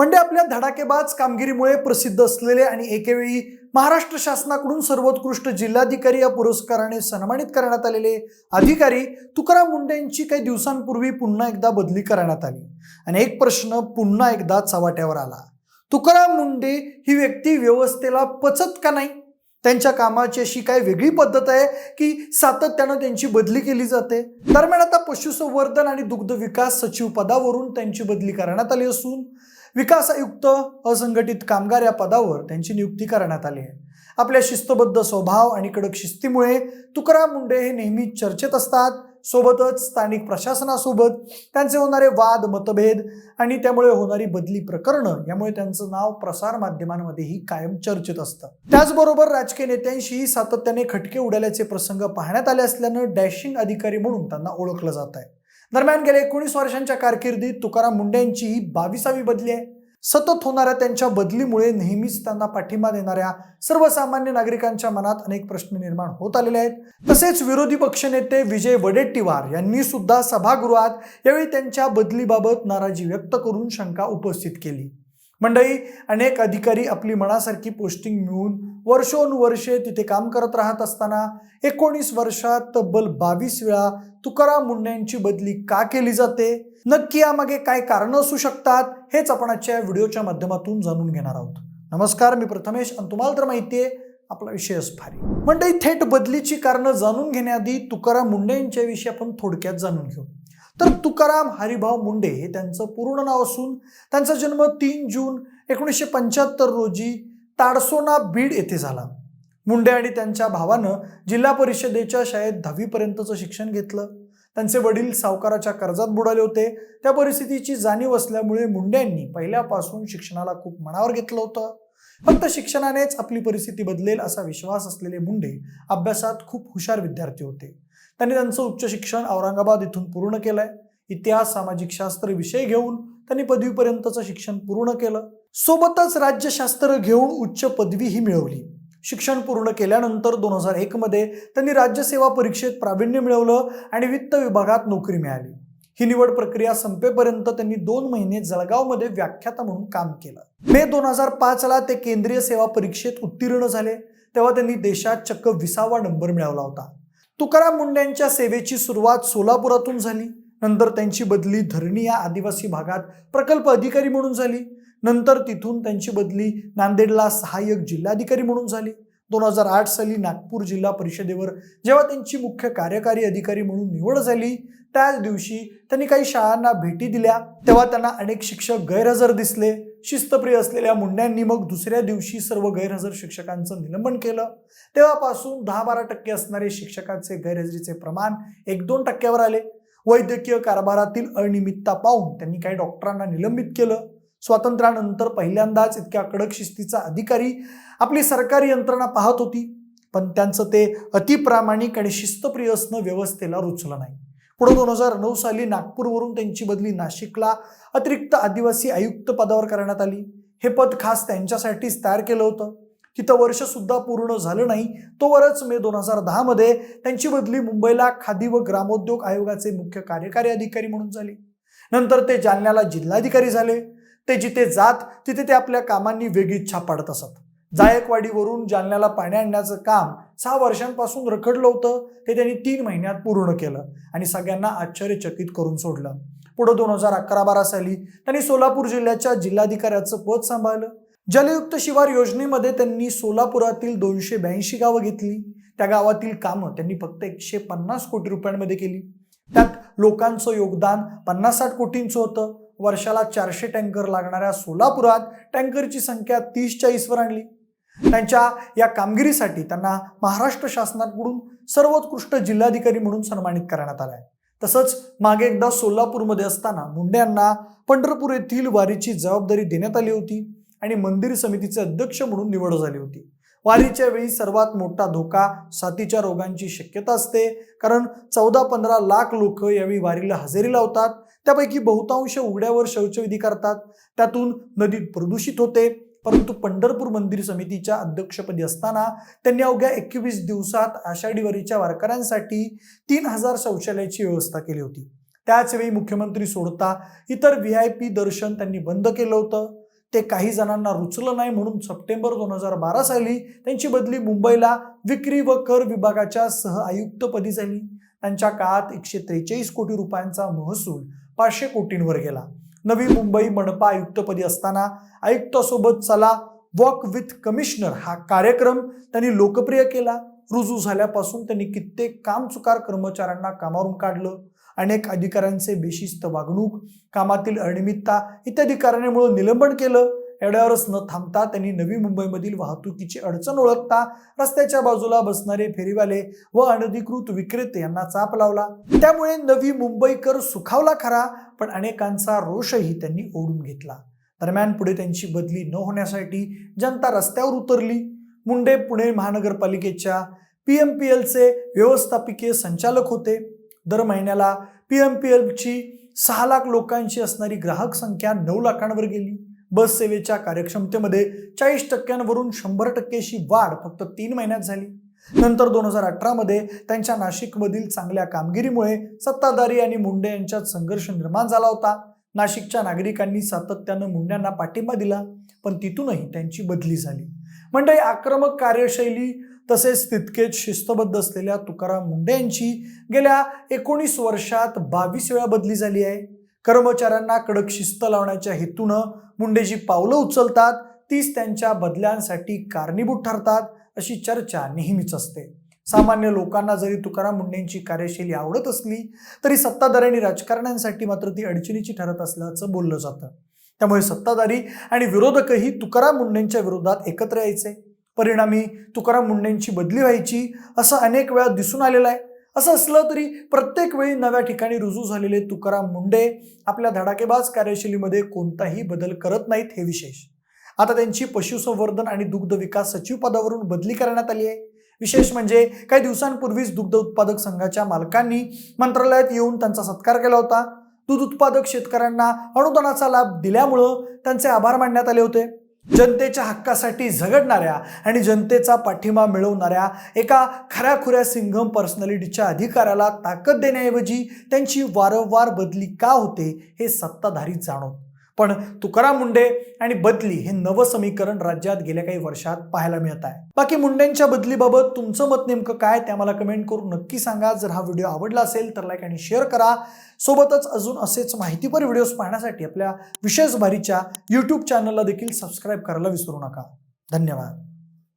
म्हणजे आपल्या धडाकेबाज कामगिरीमुळे प्रसिद्ध असलेले आणि एकेवेळी महाराष्ट्र शासनाकडून सर्वोत्कृष्ट जिल्हाधिकारी या पुरस्काराने सन्मानित करण्यात आलेले अधिकारी तुकाराम मुंडे यांची काही दिवसांपूर्वी पुन्हा एकदा बदली करण्यात आली. आणि एक प्रश्न पुन्हा एकदा चव्हाट्यावर आला. तुकाराम मुंडे ही व्यक्ती व्यवस्थेला पचत का नाही? त्यांच्या कामाची अशी काय वेगळी पद्धत आहे की सातत्यानं त्यांची बदली केली जाते? दरम्यान आता पशुसंवर्धन आणि दुग्ध विकास सचिव पदावरून त्यांची बदली करण्यात आली असून विकास आयुक्त असंघटित कामगार या पदावर त्यांची नियुक्ती करण्यात आली आहे. आपल्या शिस्तबद्ध स्वभाव आणि कडक शिस्तीमुळे तुकाराम मुंडे हे नेहमी चर्चेत असतात. सोबतच स्थानिक प्रशासनासोबत त्यांचे होणारे वाद मतभेद आणि त्यामुळे होणारी बदली प्रकरणं यामुळे त्यांचं नाव प्रसार माध्यमांमध्येही कायम चर्चेत असतं. त्याचबरोबर राजकीय नेत्यांशीही सातत्याने खटके उडाल्याचे प्रसंग पाहण्यात आले असल्यानं डॅशिंग अधिकारी म्हणून त्यांना ओळखलं जात आहे. दरम्यान गेल्या एकोणीस वर्षांच्या कारकिर्दीत तुकाराम मुंडेंची ही बावीसावी बदली आहे. सतत होणाऱ्या त्यांच्या बदलीमुळे नेहमीच त्यांना पाठिंबा देणाऱ्या सर्वसामान्य नागरिकांच्या मनात अनेक प्रश्न निर्माण होत आलेले आहेत. तसेच विरोधी पक्षनेते विजय वडेट्टीवार यांनी सुद्धा सभागृहात यावेळी त्यांच्या बदलीबाबत नाराजी व्यक्त करून शंका उपस्थित केली. मंडळी अनेक अधिकारी आपली मनासारखी पोस्टिंग मिळून वर्षोनुवर्षे तिथे काम करत राहत असताना एकोणीस वर्षात तब्बल बावीस वेळा तुकाराम मुंडेंची बदली का केली जाते? नक्की यामागे काय कारणं असू शकतात? हेच आपण आजच्या व्हिडिओच्या माध्यमातून जाणून घेणार आहोत. नमस्कार मी प्रथमेश आणि तुम्हाला तर माहिती आहे आपला विषयच भारी मंडळी थेट बदलीची कारणं जाणून घेण्याआधी तुकाराम मुंडे यांच्याविषयी आपण थोडक्यात जाणून घेऊ. तर तुकाराम हरिभाव मुंडे हे त्यांचं पूर्ण नाव असून त्यांचा जन्म तीन जून एकोणीसशे पंच्याहत्तर रोजी ताडसोना बीड येथे झाला. मुंडे आणि त्यांच्या भावानं जिल्हा परिषदेच्या शाळेत दहावीपर्यंतचं शिक्षण घेतलं. त्यांचे वडील सावकाराच्या कर्जात बुडाले होते. त्या परिस्थितीची जाणीव असल्यामुळे मुंड्यांनी पहिल्यापासून शिक्षणाला खूप मनावर घेतलं होतं. फक्त शिक्षणानेच आपली परिस्थिती बदलेल असा विश्वास असलेले मुंडे अभ्यासात खूप हुशार विद्यार्थी होते. त्यांनी त्यांचं उच्च शिक्षण औरंगाबाद इथून पूर्ण केलंय. इतिहास सामाजिक शास्त्र विषय घेऊन त्यांनी पदवीपर्यंतचं शिक्षण पूर्ण केलं. सोबतच राज्यशास्त्र घेऊन उच्च पदवीही मिळवली. शिक्षण पूर्ण केल्यानंतर दोन हजार एकमध्ये त्यांनी राज्यसेवा परीक्षेत प्रावीण्य मिळवलं आणि वित्त विभागात नोकरी मिळाली. ही निवड प्रक्रिया संपेपर्यंत त्यांनी दोन महिने जळगावमध्ये व्याख्याता म्हणून काम केलं. मे दोन हजार पाचला ते केंद्रीय सेवा परीक्षेत उत्तीर्ण झाले. तेव्हा त्यांनी देशात चक्क विसावा नंबर मिळवला होता. तुकाराम मुंडेंच्या सेवेची सुरुवात सोलापुरातून झाली. नंतर त्यांची बदली धरणी या आदिवासी भागात प्रकल्प अधिकारी म्हणून झाली. नंतर तिथून त्यांची बदली नांदेडला सहाय्यक जिल्हाधिकारी म्हणून झाली. दोन हजार आठ साली नागपूर जिल्हा परिषदेवर जेव्हा त्यांची मुख्य कार्यकारी अधिकारी म्हणून निवड झाली त्याच दिवशी त्यांनी काही शाळांना भेटी दिल्या. तेव्हा त्यांना अनेक शिक्षक गैरहजर दिसले. शिस्तप्रिय असलेल्या मुंड्यांनी मग दुसऱ्या दिवशी सर्व गैरहजर शिक्षकांचं निलंबन केलं. तेव्हापासून दहा बारा टक्के असणारे शिक्षकांचे गैरहजेरीचे प्रमाण एक दोन टक्क्यावर आले. वैद्यकीय कारभारातील अनियमितता पाहून त्यांनी काही डॉक्टरांना निलंबित केलं. स्वातंत्र्यानंतर पहिल्यांदाच इतक्या कडक शिस्तीचा अधिकारी आपली सरकारी यंत्रणा पाहत होती. पण त्यांचं ते अतिप्रामाणिक आणि शिस्तप्रिय असणं व्यवस्थेला रुचलं नाही. पुढे दोन हजार नऊ साली नागपूरवरून त्यांची बदली नाशिकला अतिरिक्त आदिवासी आयुक्त पदावर करण्यात आली. हे पद खास त्यांच्यासाठीच तयार केलं होतं. तिथं वर्ष सुद्धा पूर्ण झालं नाही. तोवरच मे दोन हजार दहामध्ये त्यांची बदली मुंबईला खादी व ग्रामोद्योग आयोगाचे मुख्य कार्यकारी अधिकारी म्हणून झाली. नंतर ते जालन्याला जिल्हाधिकारी झाले. ते जिथे जात तिथे ते आपल्या कामांनी वेगळी छाप पाडत असत. जायकवाडीवरून जालन्याला पाणी आणण्याचं काम सहा वर्षांपासून रखडलं होतं. ते त्यांनी तीन महिन्यात पूर्ण केलं आणि सगळ्यांना आश्चर्यचकित करून सोडलं. पुढे दोन हजार अकरा बारा साली त्यांनी सोलापूर जिल्ह्याच्या जिल्हाधिकाऱ्याचं पद सांभाळलं. जलयुक्त शिवार योजनेमध्ये त्यांनी सोलापुरातील दोनशे ब्याऐंशी गावं घेतली. त्या गावातील कामं त्यांनी फक्त एकशे पन्नास कोटी रुपयांमध्ये केली. त्यात लोकांचं योगदान पन्नास साठ कोटींचं होतं. वर्षाला चारशे टँकर लागणाऱ्या सोलापुरात टँकरची संख्या तीस चाळीसवर आणली. त्यांच्या या कामगिरीसाठी त्यांना महाराष्ट्र शासनाकडून सर्वोत्कृष्ट जिल्हाधिकारी म्हणून सन्मानित करण्यात आलं आहे. तसंच मागे एकदा सोलापूरमध्ये असताना मुंडे यांना पंढरपूर येथील वारीची जबाबदारी देण्यात आली होती आणि मंदिर समितीचे अध्यक्ष म्हणून निवड झाली होती. वारीच्या वेळी सर्वात मोठा धोका साथीच्या रोगांची शक्यता असते कारण चौदा पंधरा लाख लोक यावेळी वारीला हजेरी लावतात. त्यापैकी बहुतांश उघड्यावर शौचविधी करतात. त्यातून नदीत प्रदूषित होते. परंतु पंढरपूर मंदिर समितीच्या अध्यक्षपदी असताना त्यांनी अवघ्या एकवीस दिवसात आषाढी वारीच्या वारकऱ्यांसाठी तीन हजार शौचालयाची व्यवस्था केली होती. त्याचवेळी मुख्यमंत्री सोडता इतर व्ही आय पी दर्शन त्यांनी बंद केलं होतं. ते काही जणांना रुचलं नाही म्हणून सप्टेंबर दोन हजार बारा साली त्यांची बदली मुंबईला विक्री व कर विभागाच्या सह आयुक्तपदी झाली. त्यांच्या काळात एकशे त्रेचाळीस कोटी रुपयांचा महसूल पाचशे कोटींवर गेला. नवी मुंबई मनपा आयुक्तपदी असताना आयुक्तासोबत चला वॉक विथ कमिशनर हा कार्यक्रम त्यांनी लोकप्रिय केला. रुजू झाल्यापासून त्यांनी कित्येक कामचुकार कर्मचाऱ्यांना कामावरून काढलं. अनेक अधिकाऱ्यांचे बेशिस्त वागणूक कामातील अनियमितता इत्यादी कारणामुळे निलंबन केलं. एवढ्यावरच न थांबता त्यांनी नवी मुंबईमधील वाहतुकीची अडचण ओळखता रस्त्याच्या बाजूला बसणारे फेरीवाले व अनधिकृत विक्रेते यांना चाप लावला. त्यामुळे नवी मुंबईकर सुखावला खरा पण अनेकांचा रोषही त्यांनी ओढून घेतला. दरम्यान पुढे त्यांची बदली न होण्यासाठी जनता रस्त्यावर उतरली. मुंडे पुणे महानगरपालिकेच्या पी एम पी एलचे व्यवस्थापकीय संचालक होते. दर महिन्याला पी एम पी एलची सहा लाख लोकांची असणारी ग्राहक संख्या नऊ लाखांवर गेली. बस सेवेच्या कार्यक्षमतेमध्ये चाळीस टक्क्यांवरून शंभर टक्केशी वाढ फक्त तीन महिन्यात झाली. नंतर दोन हजार अठरामध्ये त्यांच्या नाशिकमधील चांगल्या कामगिरीमुळे सत्ताधारी आणि मुंडे यांच्यात संघर्ष निर्माण झाला होता. नाशिकच्या नागरिकांनी सातत्यानं मुंड्यांना पाठिंबा दिला पण तिथूनही त्यांची बदली झाली. म्हणजे आक्रमक कार्यशैली तसेच तितकेच शिस्तबद्ध असलेल्या तुकाराम मुंडे यांची गेल्या एकोणीस वर्षात बावीस वेळा बदली झाली आहे. कर्मचाऱ्यांना कडक शिस्त लावण्याच्या हेतूनं मुंडे जी पावलं उचलतात तीच त्यांच्या बदल्यांसाठी कारणीभूत ठरतात अशी चर्चा नेहमीच असते. सामान्य लोकांना जरी तुकाराम मुंडेंची कार्यशैली आवडत असली तरी सत्ताधारी आणि राजकारण्यांसाठी मात्र ती अडचणीची ठरत असल्याचं बोललं जातं. त्यामुळे सत्ताधारी आणि विरोधकही तुकाराम मुंडेंच्या विरोधात एकत्र यायचे. परिणामी तुकाराम मुंडेंची बदली व्हायची असं अनेक वेळा दिसून आलेलं आहे. असं असलं तरी प्रत्येक वेळी नव्या ठिकाणी रुजू झालेले तुकाराम मुंडे आपल्या धडाकेबाज कार्यशैलीमध्ये कोणताही बदल करत नाहीत हे विशेष. आता त्यांची पशुसंवर्धन आणि दुग्ध विकास सचिव पदावरून बदली करण्यात आली आहे. विशेष म्हणजे काही दिवसांपूर्वीच दुग्ध उत्पादक संघाच्या मालकांनी मंत्रालयात येऊन त्यांचा सत्कार केला होता. दूध उत्पादक शेतकऱ्यांना अनुदानाचा लाभ दिल्यामुळं त्यांचे आभार मानण्यात आले होते. जनतेच्या हक्कासाठी झगडणाऱ्या आणि जनतेचा पाठिंबा मिळवणाऱ्या एका खऱ्याखुऱ्या सिंघम पर्सनॅलिटीच्या अधिकाऱ्याला ताकद देण्याऐवजी त्यांची वारंवार बदली का होते हे सत्ताधारी जाणवत पण तुकाराम मुंडे आणि बदली हे नवं समीकरण राज्यात गेल्या काही वर्षात पाहायला मिळत आहे. बाकी मुंडेंच्या बदलीबाबत तुमचं मत नेमकं काय ते आम्हाला कमेंट करून नक्की सांगा. जर हा व्हिडिओ आवडला असेल तर लाईक आणि शेअर करा. सोबतच अजून असेच माहितीपर व्हिडिओज पाहण्यासाठी आपल्या विशेष भारीच्या यूट्यूब चॅनलला देखील सबस्क्राईब करायला विसरू नका. धन्यवाद.